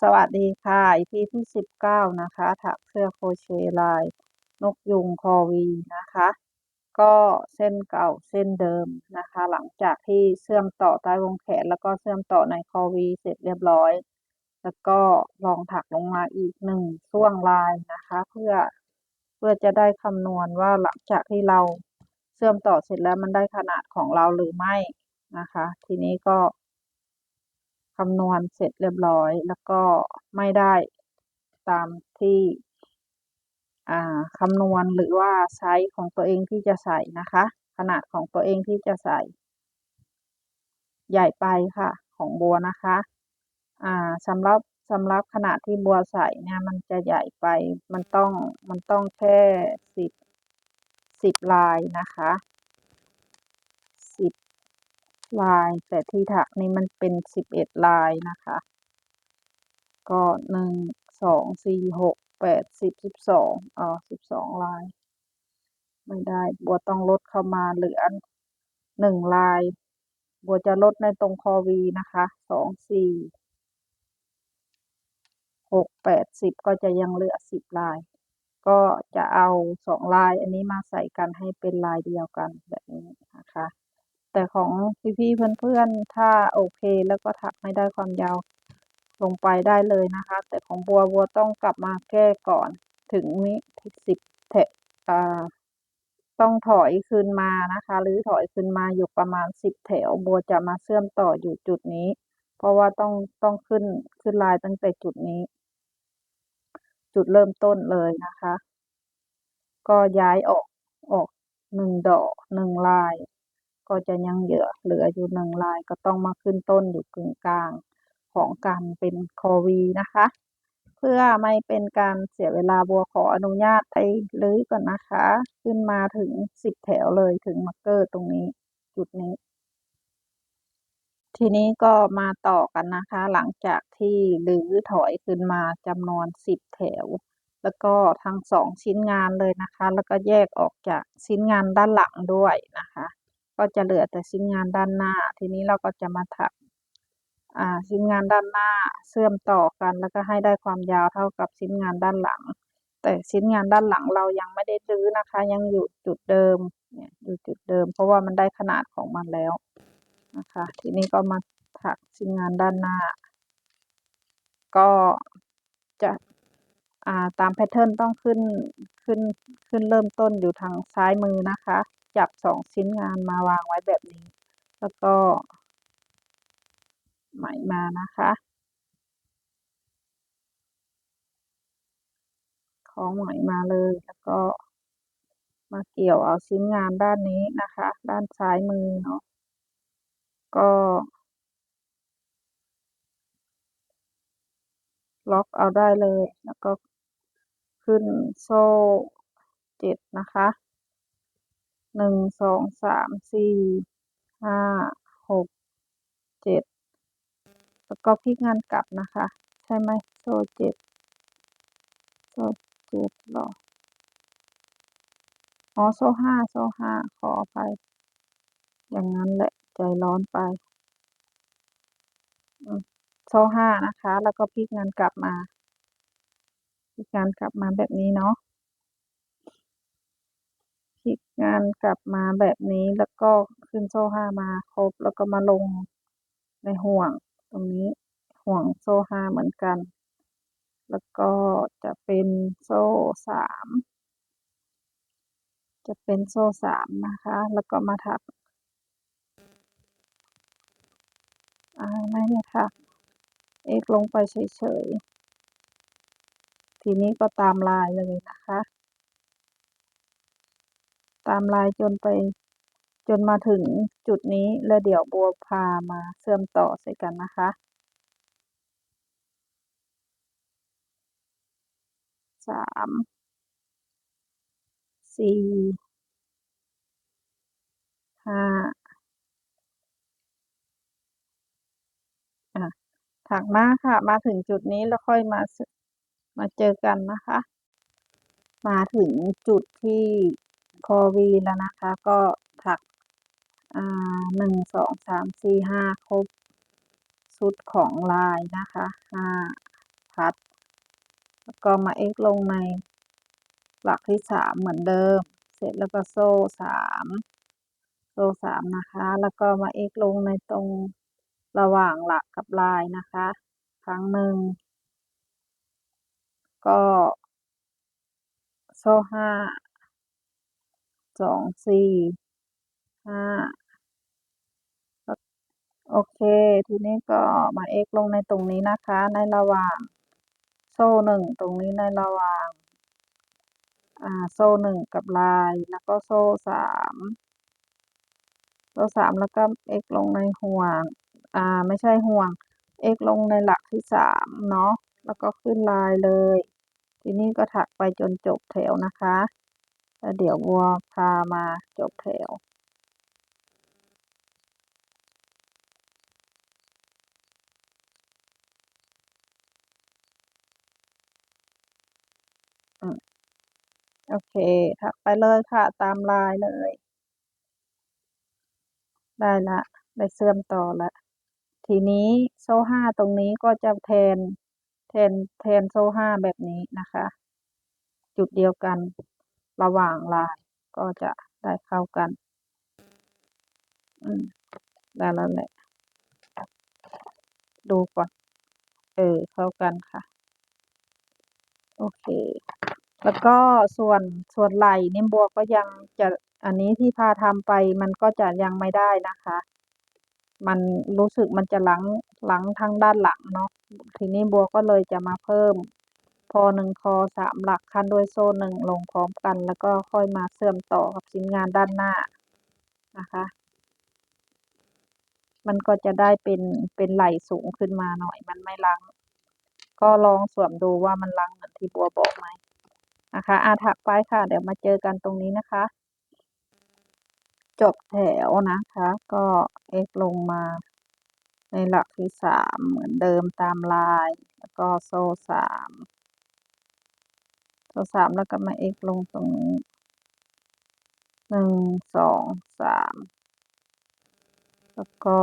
สวัสดีค่ะ EP ที่สิบเก้านะคะถักเสื้อโครเชต์ลาย นกยุงคอวีนะคะ ก็เส้นเก่าเส้นเดิมนะคะ หลังจากที่เชื่อมต่อใต้วงแขน แล้วก็เชื่อมต่อในคอวีเสร็จเรียบร้อย แล้วก็ลองถักลงมาอีกหนึ่งช่วงลายนะคะ เพื่อเพื่อจะได้คำนวณว่าหลังจากที่เราเชื่อมต่อเสร็จแล้วมันได้ขนาดของเราหรือไม่นะคะ ทีนี้ก็ คำนวณเสร็จเรียบร้อย แล้วก็ไม่ได้ตามที่คำนวณหรือว่าไซส์ของตัวเองที่จะใส่นะคะ ขนาดของตัวเองที่จะใส่ ใหญ่ไปค่ะ ของบัวนะคะสำหรับสำหรับขนาดที่บัวใส่เนี่ยมันจะใหญ่ไป มันต้องมันต้องแค่สิบสิบลายนะคะสิบ ลาย แต่ที่ถักนี่มันเป็นสิบเอ็ดลายนะคะ ก็หนึ่งสองสี่หกแปดสิบสิบสองอ๋อสิบสองลาย ไม่ได้ บัวต้องลดเข้ามาเหลือหนึ่งลาย บัวจะลดในตรงคอวีนะคะสองสี่หกแปดสิบก็จะยังเหลือสิบลาย ก็จะเอาสองลายอันนี้มาใส่กันให้เป็นลายเดียวกันแบบนี้นะคะ แต่ของพี่ๆเพื่อนๆ ถ้าโอเคแล้วก็ถักไม่ได้ความยาวลงไปได้เลยนะคะ แต่ของบัวบัวต้องกลับมาแก้ก่อนถึงนี้สิบแถอ่าต้องถอยคืนมานะคะ หรือถอยคืนมาอยู่ประมาณสิบแถว บัวจะมาเชื่อมต่ออยู่จุดนี้ เพราะว่าต้องต้องขึ้นขึ้นลายตั้งแต่จุดนี้ จุดเริ่มต้นเลยนะคะ ก็ย้ายออกออกหนึ่งดอกหนึ่งลาย ก็จะยังเหลือเหลืออยู่หนึ่งลายก็ต้องมาขึ้นต้นอยู่กึ่งกลางของการเป็นคอวีนะคะ เพื่อไม่เป็นการเสียเวลาบัวขออนุญาตไปรื้อก่อนนะคะ ขึ้นมาถึงสิบแถวเลยถึงมาร์กเกอร์ตรงนี้จุดนี้ ทีนี้ก็มาต่อกันนะคะ หลังจากที่รื้อถอยขึ้นมาจำนวนสิบแถว แล้วก็ทั้งสองชิ้นงานเลยนะคะ แล้วก็แยกออกจากชิ้นงานด้านหลังด้วยนะคะ ก็จะเหลือแต่ชิ้นงานด้านหน้า ทีนี้เราก็จะมาถักอ่าชิ้นงานด้านหน้าเชื่อมต่อกัน แล้วก็ให้ได้ความยาวเท่ากับชิ้นงานด้านหลัง แต่ชิ้นงานด้านหลังเรายังไม่ได้รื้อนะคะ ยังอยู่จุดเดิมเนี่ยอยู่จุดเดิม เพราะว่ามันได้ขนาดของมันแล้วนะคะ ทีนี้ก็มาถักชิ้นงานด้านหน้า ก็จะอ่าตามแพทเทิร์นต้องขึ้นขึ้นขึ้นเริ่มต้นอยู่ทางซ้ายมือนะคะ จับสองชิ้นงานมาวางไว้แบบนี้ แล้วก็ ไหมมานะคะ ของไหมมาเลยแล้วก็ มาเกี่ยวเอาชิ้นงานด้านนี้นะคะ ด้านซ้ายมือเนาะก็ล็อกเอาได้เลย แล้วก็ขึ้นโซ่เจ็ดนะคะ หนึ่งสองสามสี่ห้าหกเจ็ดแล้วก็พลิกงานกลับนะคะ ใช่ไหมโซ่เจ็ดโซ่เจ็ดหรออ๋อโซ่ห้าโซ่ห้าขออภัยอย่างนั้นแหละใจร้อนไปโซ่ห้านะคะ แล้วก็พลิกงานกลับมาพลิกงานกลับมาแบบนี้เนาะ พลิกงานกลับมาแบบนี้แล้วก็ขึ้นโซ่ห้ามาครบ แล้วก็มาลงในห่วงตรงนี้ห่วงโซ่ห้าเหมือนกัน แล้วก็จะเป็นโซ่สามจะเป็นโซ่สามนะคะ แล้วก็มาถักอ่าไม่ได้ถักลงไปเฉยๆ ทีนี้ก็ตามลายเลยนะคะ ตามลายจนไปจนมาถึงจุดนี้แล้วเดี๋ยวบัวพามาเชื่อมต่อใส่กันนะคะ สาม สี่ ห้าอ่าถักมาค่ะ มาถึงจุดนี้แล้วค่อยมามาเจอกันนะคะ มาถึงจุดที่ คอวีแล้วนะคะ ก็ถักอ่าหนึ่งสองสามสี่ห้าครบชุดของลายนะคะห้าพัด แล้วก็มา x ลงในหลักที่3เหมือนเดิม เสร็จแล้วก็โซ่3โซ่3นะคะ แล้วก็มา x ลงในตรงระหว่างหลักกับลายนะคะ ครั้งหนึ่ง ก็โซ่ห้า 5 2 4 5โอเค ทีนี้ก็มา x ลงในตรงนี้นะคะ ในระหว่าง โซ่1ตรงนี้ในระหว่างอ่าโซ่1กับลาย แล้วก็โซ่3โซ่3แล้วก็ x ลงในห่วงอ่าไม่ใช่ห่วง x ลงในหลักที่3เนาะแล้วก็ขึ้นลายเลย ทีนี้ก็ถักไปจนจบแถวนะคะ แล้วเดี๋ยวบัวพามาจบแถวอืมโอเค ถักไปเลยค่ะ ตามลายเลย ได้ล้วได้เชื่อมต่อล้วทีนี้โซ่5ตรงนี้ก็จะแทน แทน แทนโซ่5แบบนี้นะคะ จุดเดียวกัน ระหว่างลายก็จะได้เข้ากัน อืม ได้แล้วแหละ ดูก่อน เออ เข้ากันค่ะ โอเค แล้วก็ส่วนส่วนไหล่นี่บัวก็ยังจะอันนี้ที่พาทำไปมันก็จะยังไม่ได้นะคะ มันรู้สึกมันจะหลังหลังทางด้านหลังเนาะ ทีนี้บัวก็เลยจะมาเพิ่ม พอ1คอ3หลักขั้นด้วยโซ่1ลงพร้อมกัน แล้วก็ค่อยมาเชื่อมต่อกับชิ้นงานด้านหน้านะคะ มันก็จะได้เป็นเป็นไหลสูงขึ้นมาหน่อย มันไม่รั้งก็ลองสวมดูว่ามันรั้งเหมือนที่บัวบอกไหมนะคะอาถักไปค่ะ เดี๋ยวมาเจอกันตรงนี้นะคะ จบแถวนะคะ ก็ x ลงมาในหลักที่3เหมือนเดิมตามลาย แล้วก็โซ่สาม 3โซ่3แล้วก็มา x ลงตรงนี้1 2 3แล้วก็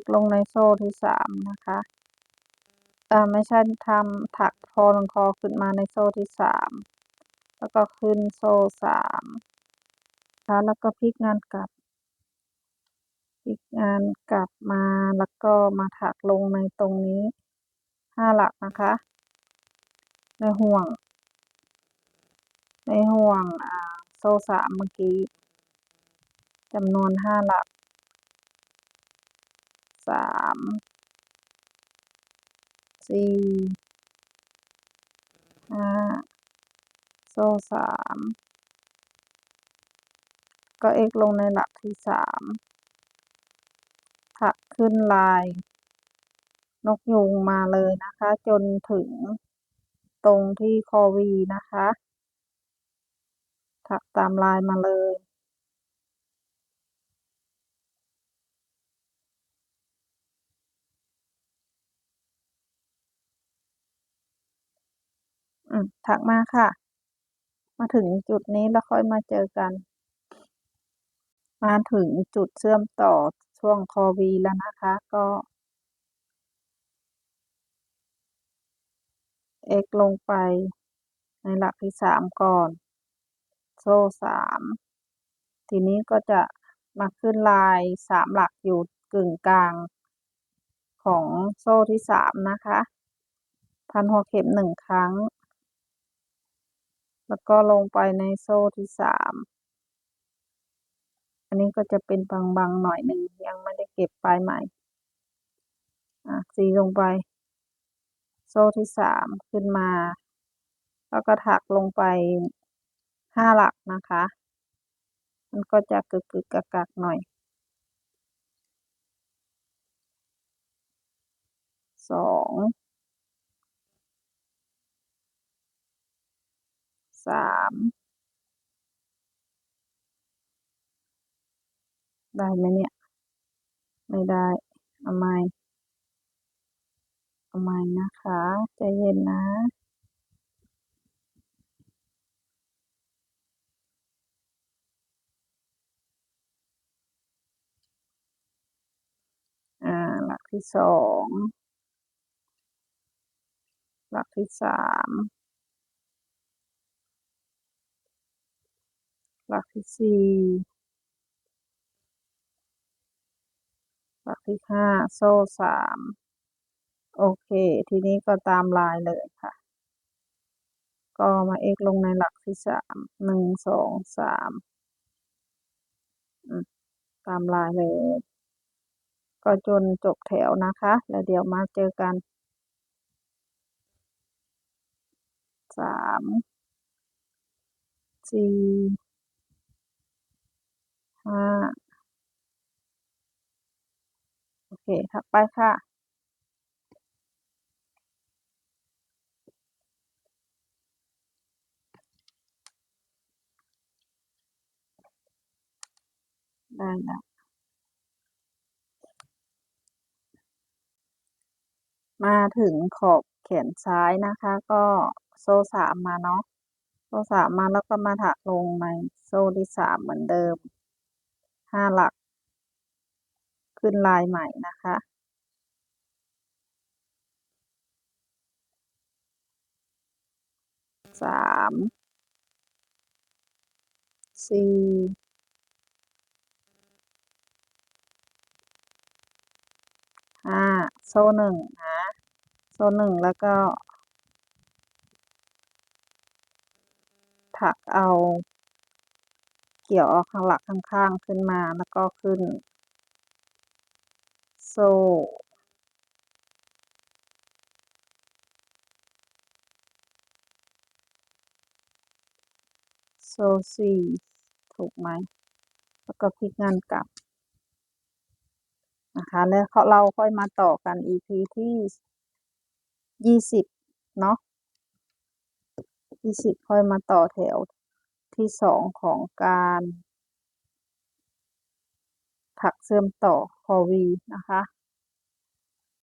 x ลงในโซ่ที่3นะคะอ่ไม่ใช่ทำถักคอ1คอขึ้นมาในโซ่ที่3แล้วก็ขึ้นโซ่3นะคะแล้วก็พลิกงานกลับ พลิกงานกลับมาแล้วก็มาถักลงในตรงนี้5หลักนะคะในห่วง ในห่วงโซ่3เมื่อกี้จำนวน5หลัก3 4 5โซ่3ก็ x ลงในหลักที่3ถัก ขึ้นลาย นกยูงมาเลยนะคะ จนถึงตรงที่คอ V นะคะถักตามลายมาเลยถักมาค่ะ มาถึงจุดนี้แล้วค่อยมาเจอกัน มาถึงจุดเชื่อมต่อ ช่วงคอ V แล้วนะคะก็ x ลงไปในหลักที่3ก่อน โซ่3ทีนี้ก็จะมาขึ้นลาย3หลักอยู่กึ่งกลางของโซ่ที่3นะคะ พันหัวเข็ม1ครั้ง แล้วก็ลงไปในโซ่ที่3 อันนี้ก็จะเป็นบางๆหน่อยหนึ่งยังไม่ได้เก็บปลายไหมอ่า4ลงไป โซ่ที่3ขึ้นมา แล้วก็ถักลงไป5หลักนะคะ มันก็จะกึกๆกักๆหน่อย2 3 ได้ไหมเนี่ย ไม่ได้ เอาไม้เอาไม้นะคะ ใจเย็นนะหลักที่สอง หลักที่สาม หลักที่สี่ หลักที่ห้าโซ่สามโอเค ทีนี้ก็ตามลายเลยค่ะ ก็มา x ลงในหลักที่สามหนึ่งสองสามตามลายเลย ก็จนจบแถวนะคะ แล้วเดี๋ยวมาเจอกันสามสี่ห้า เคถัดไปค่ะ ได้แล้วมาถึงขอบแขนซ้ายนะคะ ก็โซ่สามมาเนาะโซ่สามมาแล้วก็มาถักลงในโซ่ที่สามเหมือนเดิมห้าหลัก ขึ้นลายใหม่นะคะ สาม สี่ ห้า โซ่หนึ่งนะ โซ่หนึ่งแล้วก็ ถักเอา เกี่ยวเอาข้างหลักข้างๆขึ้นมาแล้วก็ขึ้น โซ่โซสี่ถูกไหม แล้วก็พลิกงานกลับ นะคะ แล้วเราค่อยมาต่อกัน EP ที่ยี่สิบเนาะยี่สิบค่อยมาต่อแถวที่สองของการ ถักเชื่อมต่อ วีนะคะ